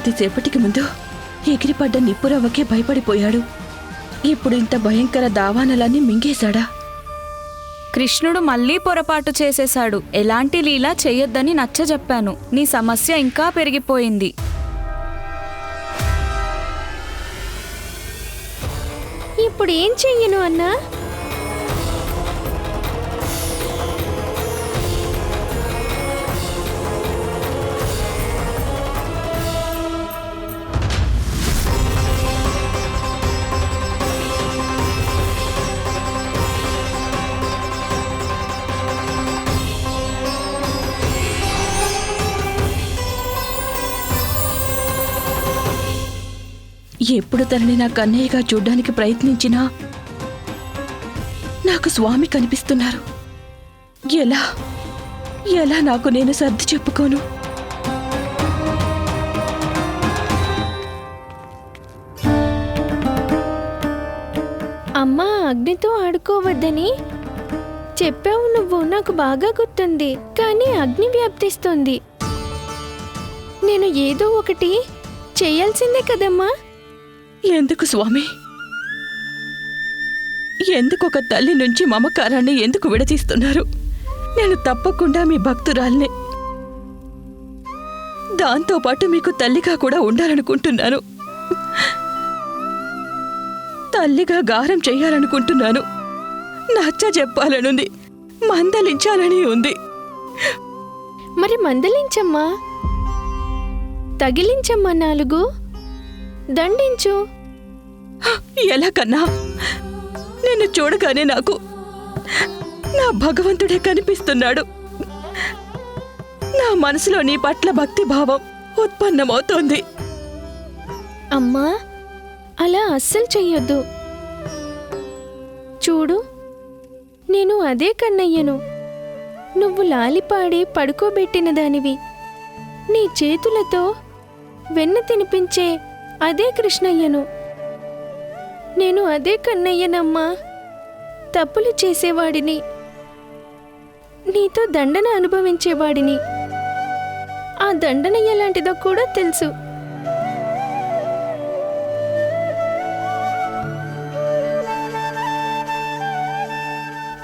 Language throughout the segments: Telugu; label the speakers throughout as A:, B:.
A: కొద్దిసేపటికి ముందు ఎగిరిపడ్డ నిప్పురవ్వకే భయపడిపోయాడు. ఇప్పుడు ఇంత భయంకర దావానలాన్ని మింగేశాడా?
B: కృష్ణుడు మళ్ళీ పొరపాటు చేసేశాడు. ఎలాంటి లీలా చెయ్యొద్దని నచ్చజెప్పాను. నీ సమస్య ఇంకా పెరిగిపోయింది.
C: ఇప్పుడు ఏం చెయ్యను అన్నా?
A: ఎప్పుడు తనని నా కన్నయ్యగా చూడ్డానికి ప్రయత్నించినా నాకు స్వామి కనిపిస్తున్నారు. ఎలా? ఎలా నాకు నేను సర్ది చెప్పుకోను?
C: అమ్మా అగ్నితో ఆడుకోవద్దని చెప్పావు నువ్వు నాకు బాగా గుర్తుంది కానీ అగ్ని వ్యాప్తిస్తుంది. నేను ఏదో ఒకటి చేయాల్సిందే కదమ్మా.
A: ఎందుకు స్వామి? ఎందుకు ఒక తల్లి నుంచి మమకారాన్ని ఎందుకు విడతీస్తున్నారు నేను తప్పకుండా మీ భక్తురాల్నే. దాంతోపాటు మీకు తల్లిగా కూడా ఉండాలనుకుంటున్నాను. తల్లిగా గారం చేయాలనుకుంటున్నాను. నచ్చ చెప్పాలనుంది. మందలించాలని ఉంది.
C: మరి మందలించమ్మా? తగిలించమ్మా నాలుగు? దండించు.
A: ఎలా కన్నా? నిన్ను చూడగానే నాకు నా భగవంతుడే కనిపిస్తున్నాడు. నా మనసులో నీ పట్ల భక్తి భావం ఉత్పన్నమవుతోంది.
C: అమ్మా అలా అస్సలు చెయ్యొద్దు. చూడు నేను అదే కన్నయ్యను. నువ్వు లాలిపాడి పడుకోబెట్టిన దానివి. నీ చేతులతో వెన్న తినిపించే అదే కృష్ణయ్యను. నేను అదే కన్నయ్యనమ్మా. తప్పులు చేసేవాడిని. నీతో దండన అనుభవించేవాడిని. ఆ దండన ఎలాంటిదో కూడా తెలుసు.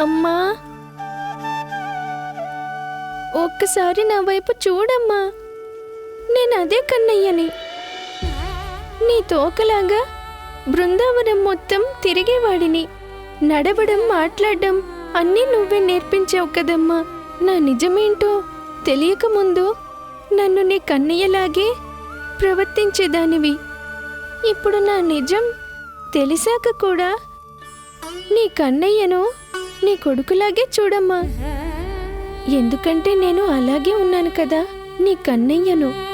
C: అమ్మా. ఒక్కసారి నా వైపు చూడమ్మా. నేను అదే కన్నయ్యని. నీ తోకలాగా బృందావనం మొత్తం తిరిగేవాడిని. నడవడం మాట్లాడడం అన్నీ నువ్వే నేర్పించావు కదమ్మా. నా నిజమేంటో తెలియకముందు నన్ను నీ కన్నయ్యలాగే ప్రవర్తించేదానివి. ఇప్పుడు నా నిజం తెలిసాక కూడా నీ కన్నయ్యను నీ కొడుకులాగే చూడమ్మా. ఎందుకంటే నేను అలాగే ఉన్నాను కదా నీ కన్నయ్యను.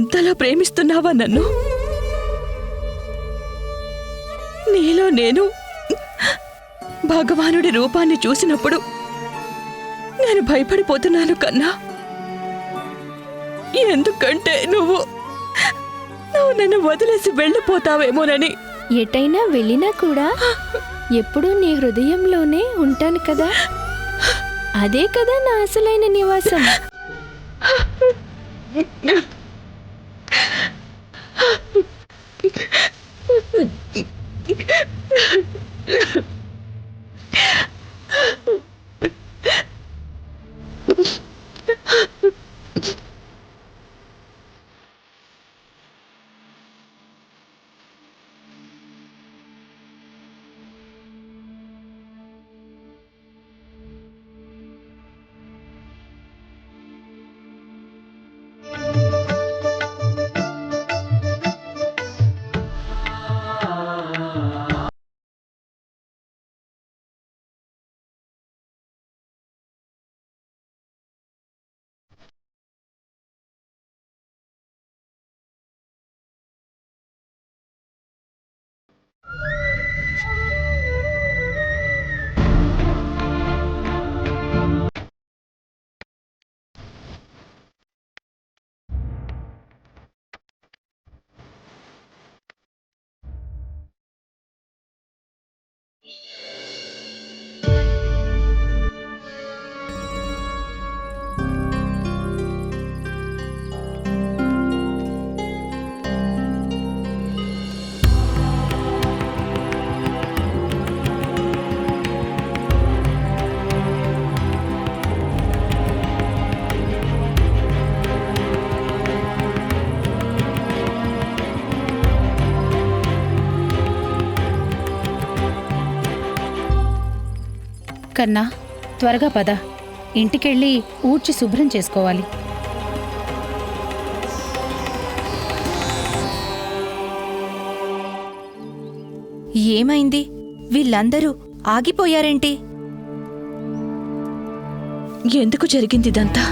A: ఇంతలా ప్రేమిస్తున్నావా నన్ను? నీలో నేను భగవానుడి రూపాన్ని చూసినప్పుడు నేను భయపడిపోతున్నాను కన్నా. ఎందుకంటే నువ్వు నువ్వు నన్ను వదిలేసి వెళ్ళిపోతావేమోనని.
C: ఎటైనా వెళ్ళినా కూడా ఎప్పుడూ నీ హృదయంలోనే ఉంటాను కదా. అదే కదా నా అసలైన నివాసం.
D: you కన్నా త్వరగా పద. ఇంటికెళ్ళి ఊడ్చి శుభ్రం చేసుకోవాలి.
E: ఏమైంది? వీళ్ళందరూ ఆగిపోయారేంటి?
A: ఎందుకు జరిగింది ఇదంతా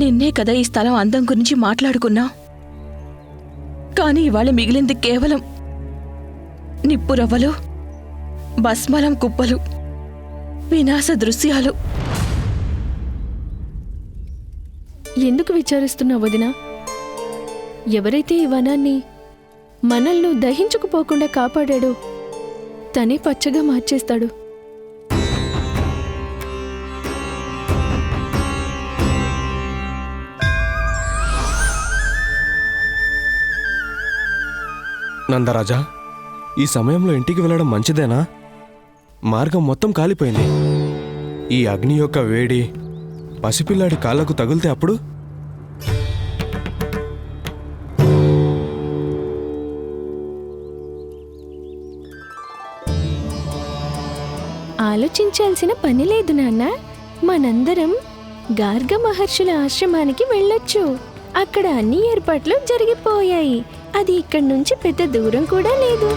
A: నిన్నే కదా ఈ స్థలం అందం గురించి మాట్లాడుకున్నాం. కానీ ఇవాళ మిగిలింది కేవలం నిప్పు రవ్వలు భస్మలం కుప్పలు వినాశ దృశ్యాలు.
C: ఎందుకు విచారిస్తున్నావు వదినా? ఎవరైతే ఈ వనాన్ని మనల్ని దహించుకుపోకుండా కాపాడాడో తనే పచ్చగా మార్చేస్తాడు.
F: నందరాజా ఈ సమయంలో ఇంటికి వెళ్ళడం మంచిదేనా? మార్గం మొత్తం కాలిపోయింది. ఈ అగ్ని యొక్క వేడి పసిపిల్లాడి కాళ్ళకు తగిలితే అప్పుడు?
C: ఆలోచించాల్సిన పని లేదు నాన్న. మనందరం గార్గ మహర్షుల ఆశ్రమానికి వెళ్ళొచ్చు. అక్కడ అన్ని ఏర్పాట్లు జరిగిపోయాయి. అది ఇక్కడి నుంచి పెద్ద దూరం కూడా లేదు.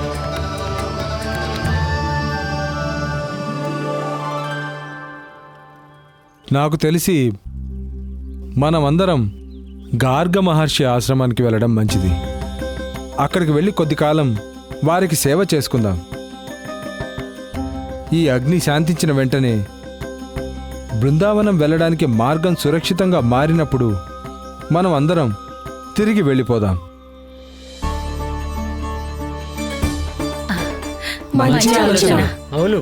G: నాకు తెలిసి మనమందరం గార్గ మహర్షి ఆశ్రమానికి వెళ్ళడం మంచిది. అక్కడికి వెళ్ళి కొద్ది కాలం వారికి సేవ చేసుకుందాం. ఈ అగ్ని శాంతించిన వెంటనే బృందావనం వెళ్ళడానికి మార్గం సురక్షితంగా మారినప్పుడు మనం అందరం తిరిగి వెళ్ళిపోదాం.
A: మంచి ఆలోచన.
H: అవును.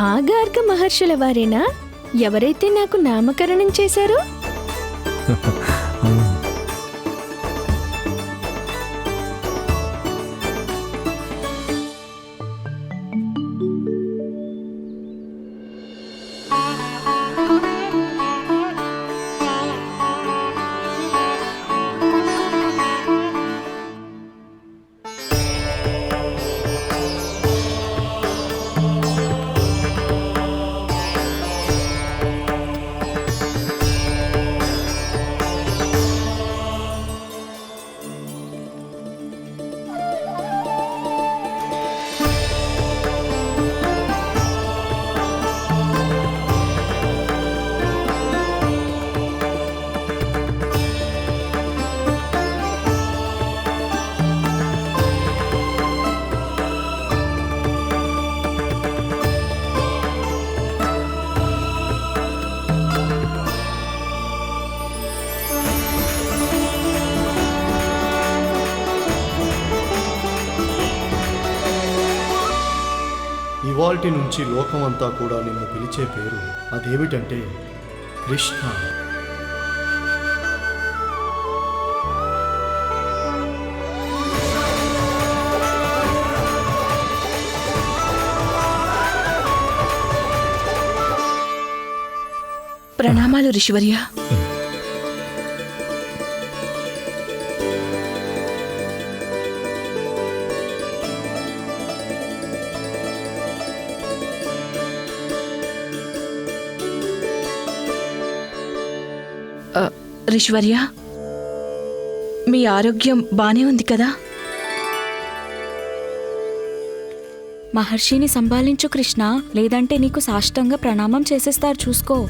C: ఆ గార్గ మహర్షుల వారేనా? ఎవరైతే నాకు నామకరణం చేశారో?
H: ఇవాల్టి నుంచి లోకమంతా కూడా నిన్ను పిలిచే పేరు అదేమిటంటే కృష్ణ.
A: ప్రణామాలు రిషివర్య రిషివర్య మీ ఆరోగ్యం బానే ఉంది కదా?
B: మహర్షిని సంభాలించు కృష్ణ లేదంటే నీకు సాష్టంగా ప్రణామం చేసేస్తారు చూసుకో.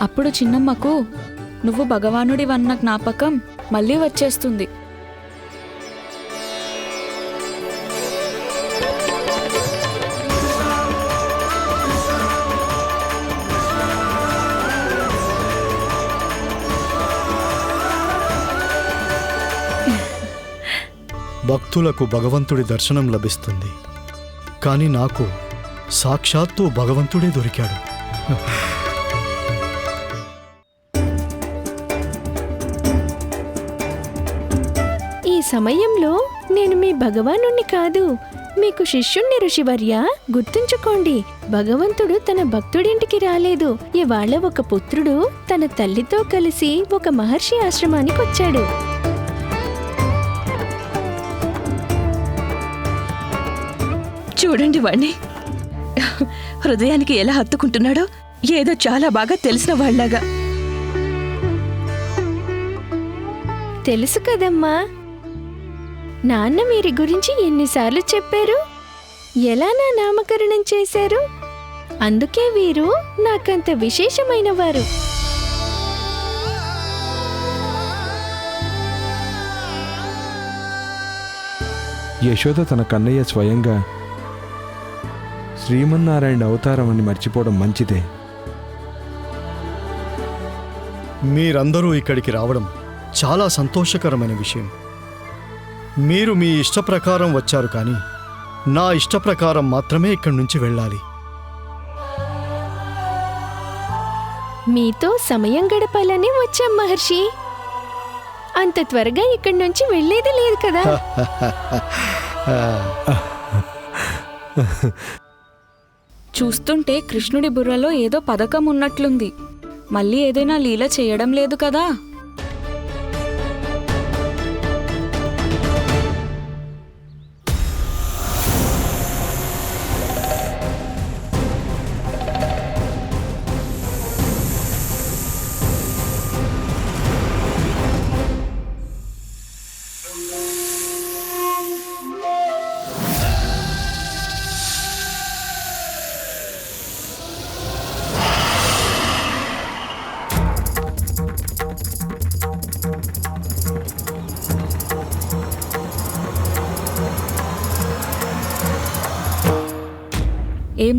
B: అప్పుడు చిన్నమ్మకు నువ్వు భగవానుడి వన్న జ్ఞాపకం మళ్ళీ వచ్చేస్తుంది.
H: భక్తులకు భగవంతుడి దర్శనం లభిస్తుంది. కానీ నాకు సాక్షాత్తు భగవంతుడే దొరికాడు.
C: ఈ సమయంలో నేను మీ భగవానుణ్ణి కాదు మీకు శిష్యుణ్ణి ఋషివర్య. గుర్తుంచుకోండి భగవంతుడు తన భక్తుడింటికి రాలేదు. ఇవాళ ఒక పుత్రుడు తన తల్లితో కలిసి ఒక మహర్షి ఆశ్రమానికి వచ్చాడు
A: చూడండి వాణ్ణి. హృదయానికి ఎలా హత్తుకుంటున్నాడో ఏదో చాలా బాగా తెలిసిన వాళ్ళగా
C: తెలుసు కదమ్మా. నాన్న వీరి గురించి ఎన్నిసార్లు చెప్పారు? ఎలా నా నామకరణం చేశారు? అందుకే వీరు నాకంత విశేషమైన వారు
G: యశోద తన కన్నయ్య స్వయంగా శ్రీమన్నారాయణ అవతారం అని మర్చిపోవడం మంచిదే.
H: మీరందరూ ఇక్కడికి రావడం చాలా సంతోషకరమైన విషయం. మీరు మీ ఇష్ట ప్రకారం వచ్చారు కానీ నా ఇష్ట ప్రకారం మాత్రమే ఇక్కడి నుంచి వెళ్ళాలి.
C: మీతో సమయం గడపాలని వచ్చాం మహర్షి. అంత త్వరగా ఇక్కడి నుంచి వెళ్ళేది లేదు కదా.
B: చూస్తుంటే కృష్ణుడి బుర్రలో ఏదో పథకం ఉన్నట్లుంది. మళ్ళీ ఏదైనా లీల చేయడం లేదు కదా?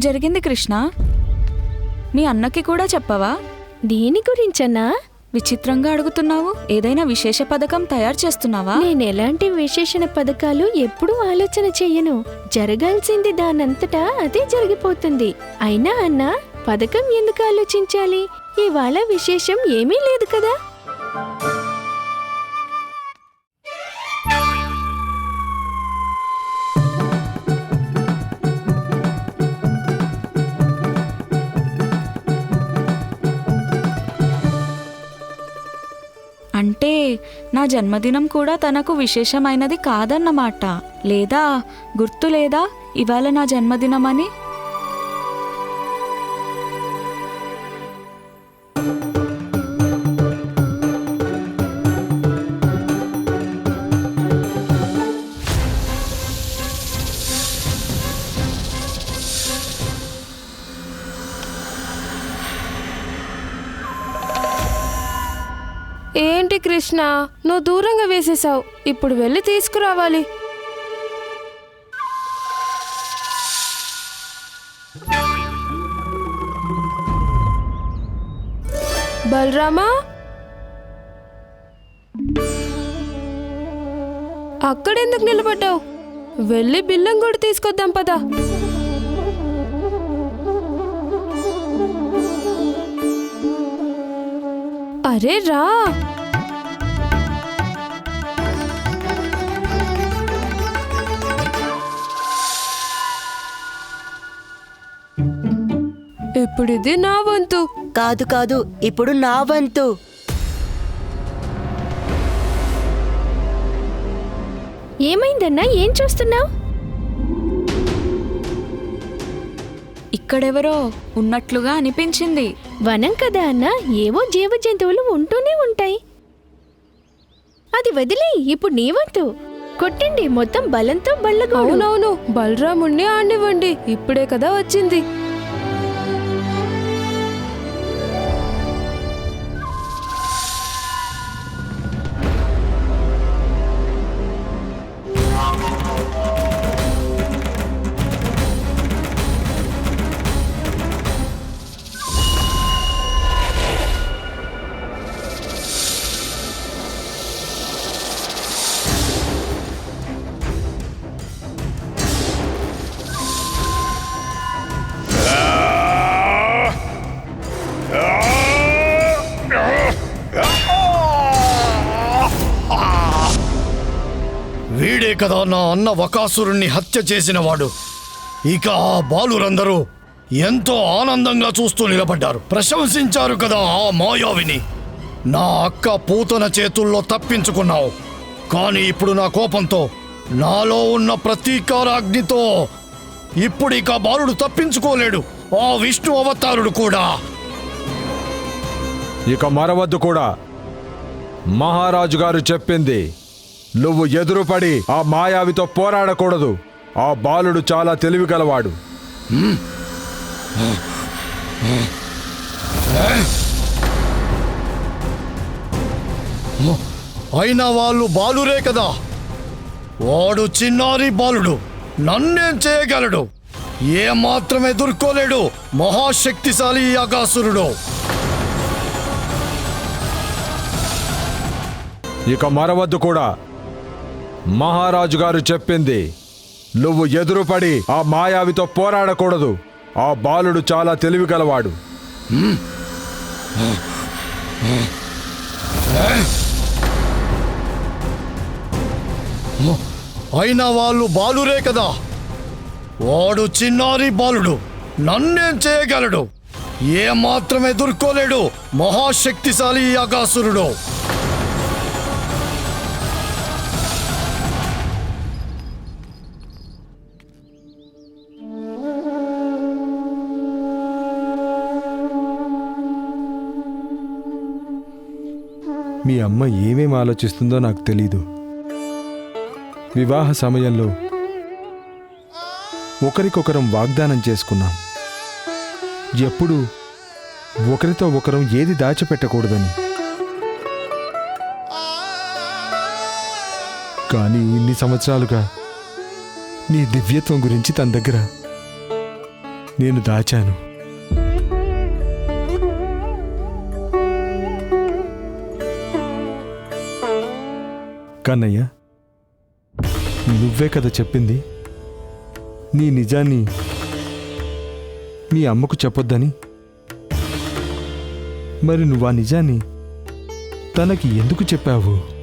B: జరిగింది కృష్ణ? మీ అన్నకి కూడా చెప్పవా?
C: దీని గురించన్నా?
B: విచిత్రంగా అడుగుతున్నావు. ఏదైనా విశేష పథకం తయారు చేస్తున్నావా?
C: నేను ఎలాంటి విశేషణ పథకాలు ఎప్పుడూ ఆలోచన చెయ్యను జరగాల్సింది దానంతటా అదే జరిగిపోతుంది. అయినా అన్నా పథకం ఎందుకు ఆలోచించాలి? ఇవాళ విశేషం ఏమీ లేదు కదా?
B: నా జన్మదినం కూడా తనకు విశేషమైనది కాదన్నమాట. లేదా? గుర్తు లేదా ఇవాళ నా జన్మదినమని?
I: కృష్ణ నువ్వు దూరంగా వేసేసావు ఇప్పుడు వెళ్ళి తీసుకురావాలి. బలరామా? అక్కడెందుకు నిలబడ్డావు? వెళ్ళి బిల్లం కూడా తీసుకొద్దాం పదా. అరే రా! ఇప్పుడు ఇది నా వంతు.
J: కాదు కాదు ఇప్పుడు నా వంతు.
C: ఏమైందన్నా? ఏం చూస్తున్నావు?
B: ఇక్కడెవరో ఉన్నట్లుగా అనిపించింది.
C: వనం కదా అన్న? ఏవో జీవ జంతువులు ఉంటూనే ఉంటాయి. అది వదిలే ఇప్పుడు నీ వంతు. కొట్టండి మొత్తం బలంతో బళ్ళగోడు
I: అవునవును బలరాముణ్ణి ఆడివ్వండి ఇప్పుడే కదా వచ్చింది.
H: కదా నా అన్న వకాసురుణ్ణి హత్య చేసినవాడు. ఇక ఆ బాలురందరూ ఎంతో ఆనందంగా చూస్తూ నిలబడ్డారు. ప్రశంసించారు కదా ఆ మాయావిని. నా అక్క పూతన చేతుల్లో తప్పించుకున్నావు. కానీ ఇప్పుడు నా కోపంతో నాలో ఉన్న ప్రతీకారాగ్నితో ఇప్పుడు ఇక బాలుడు తప్పించుకోలేడు. ఆ విష్ణు అవతారుడు కూడా.
G: ఇక మరవద్దు కూడా. మహారాజు గారు చెప్పింది నువ్వు ఎదురుపడి ఆ మాయావితో పోరాడకూడదు. ఆ బాలుడు చాలా తెలివిగలవాడు.
H: అయినా వాళ్ళు బాలురే కదా. వాడు చిన్నారి బాలుడు. నన్నేం చేయగలడు? ఏ మాత్రం ఎదుర్కోలేడు మహాశక్తిశాలి అగాసురుడు
G: ఇక మరవద్దు కూడా. మహారాజు గారు చెప్పింది. నువ్వు ఎదురుపడి ఆ మాయావితో పోరాడకూడదు. ఆ బాలుడు చాలా తెలివిగలవాడు.
H: అయినా వాళ్ళు బాలురే కదా. వాడు చిన్నారి బాలుడు. నన్నేం చేయగలడు? ఏ మాత్రం ఎదుర్కోలేడు మహాశక్తిశాలి యాగాసురుడు.
G: మీ అమ్మ ఏమేం ఆలోచిస్తుందో నాకు తెలీదు. వివాహ సమయంలో ఒకరికొకరం వాగ్దానం చేసుకున్నాం. ఎప్పుడు ఒకరితో ఒకరం ఏది దాచిపెట్టకూడదని. కానీ ఇన్ని సంవత్సరాలుగా నీ దివ్యత్వం గురించి తన దగ్గర నేను దాచాను. కన్నయ్య నువ్వే కదా చెప్పింది. నీ నిజాన్ని మీ అమ్మకు చెప్పొద్దని. మరి నువ్వు ఆ నిజాన్ని తనకి ఎందుకు చెప్పావు?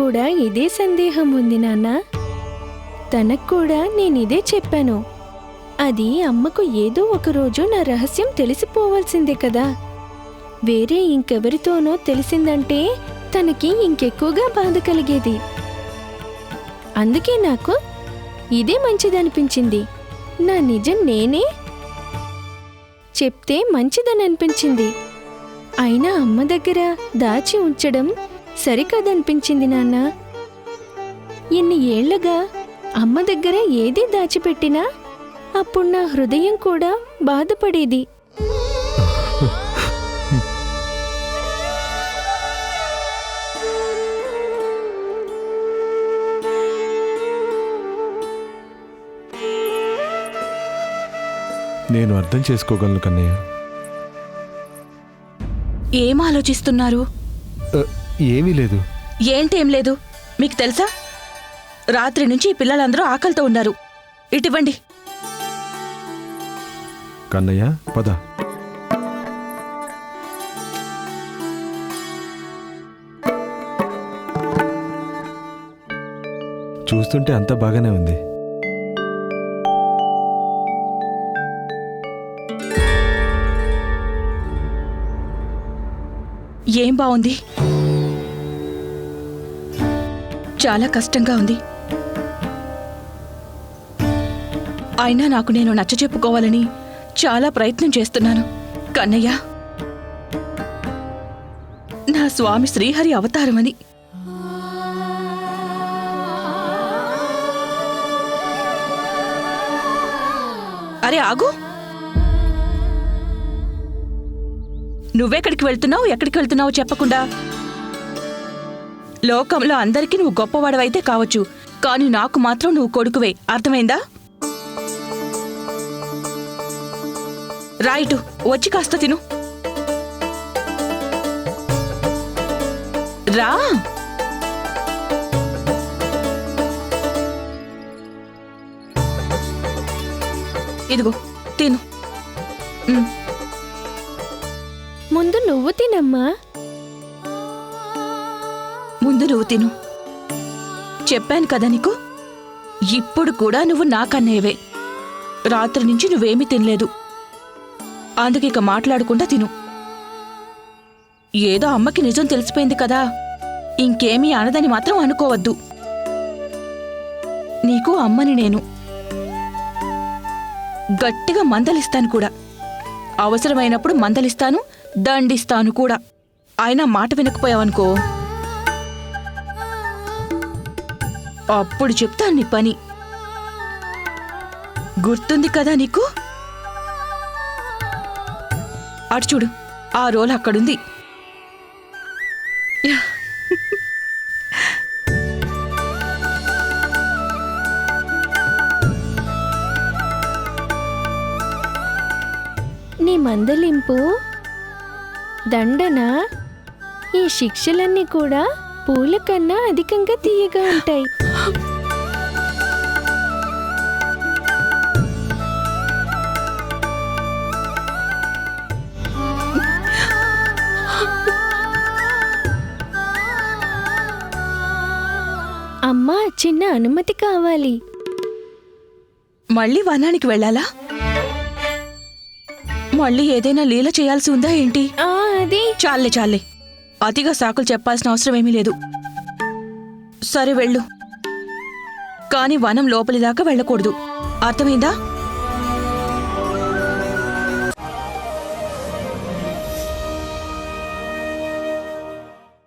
C: కూడా ఇదే సందేహం ఉంది నాన్న. తనకు కూడా నేనిదే చెప్పాను. అది అమ్మకు ఏదో ఒక రోజు నా రహస్యం తెలిసిపోవాల్సిందే కదా. వేరే ఇంకెవరితోనో తెలిసిందంటే తనకి ఇంకెక్కువగా బాధ కలిగేది. అందుకే నాకు ఇదే మంచిదనిపించింది. నా నిజం నేనే చెప్తే మంచిదని అనిపించింది అయినా అమ్మ దగ్గర దాచి ఉంచడం సరికాదనిపించింది నాన్న. ఇన్ని ఏళ్ళుగా అమ్మ దగ్గర ఏది దాచిపెట్టినా అప్పుడు నా హృదయం కూడా బాధపడేది.
G: నేను అర్థం చేసుకోగలను కన్నయ్య.
A: ఏం ఆలోచిస్తున్నారు?
G: ఏమీ లేదు.
A: ఏంటేం లేదు? మీకు తెలుసా? రాత్రి నుంచి ఈ పిల్లలందరూ ఆకలితో ఉన్నారు. ఇటివ్వండి
G: కన్నయ్య పద. చూస్తుంటే అంతా బాగానే ఉంది.
A: ఏం బాగుంది చాలా కష్టంగా ఉంది. అయినా నాకు నేను నచ్చ చెప్పుకోవాలని చాలా ప్రయత్నం చేస్తున్నాను. కన్నయ్య నా స్వామి శ్రీహరి అవతారమని. అరే ఆగు. నువ్వెక్కడికి వెళ్తున్నావు ఎక్కడికి వెళ్తున్నావు చెప్పకుండా? లోకంలో అందరికీ నువ్వు గొప్పవాడవైతే కావచ్చు కానీ నాకు మాత్రం నువ్వు కొడుకువే. అర్థమైందా? రాయిటు వచ్చి కాస్త తిను. రా. ఇదిగో తిను.
C: ముందు నువ్వు తినమ్మా.
A: నువ్వు తిను. చెప్పాను కదా నీకు? ఇప్పుడు కూడా నువ్వు నాకన్నయ్యవే. రాత్రి నుంచి నువ్వేమీ తినలేదు. అందుకే ఇక మాట్లాడకుండా తిను. ఏదో అమ్మకి నిజం తెలిసిపోయింది కదా. ఇంకేమీ అనదని మాత్రం అనుకోవద్దు. నీకు అమ్మని నేను. గట్టిగా మందలిస్తాను కూడా. అవసరమైనప్పుడు మందలిస్తాను దండిస్తాను కూడా. అయినా మాట వినకపోయావనుకో. అప్పుడు చెప్తాను నీ పని. గుర్తుంది కదా నీకు? అటు చూడు ఆ రోల్ అక్కడుంది.
C: నీ మందలింపు దండన? ఈ శిక్షలన్నీ కూడా పూల కన్నా అధికంగా తీయగా ఉంటాయి. అమ్మా చిన్న అనుమతి కావాలి.
A: మళ్ళీ వనానికి వెళ్ళాలా? మళ్ళీ ఏదైనా లీల చేయాల్సి ఉందా ఏంటి?
C: ఆ అది.
A: చాలే చాలే. అతిగా సాకులు చెప్పాల్సిన అవసరం ఏమీ లేదు. సరే వెళ్ళు. కాని వనం లోపలి దాకా వెళ్ళకూడదు. అర్థమైందా?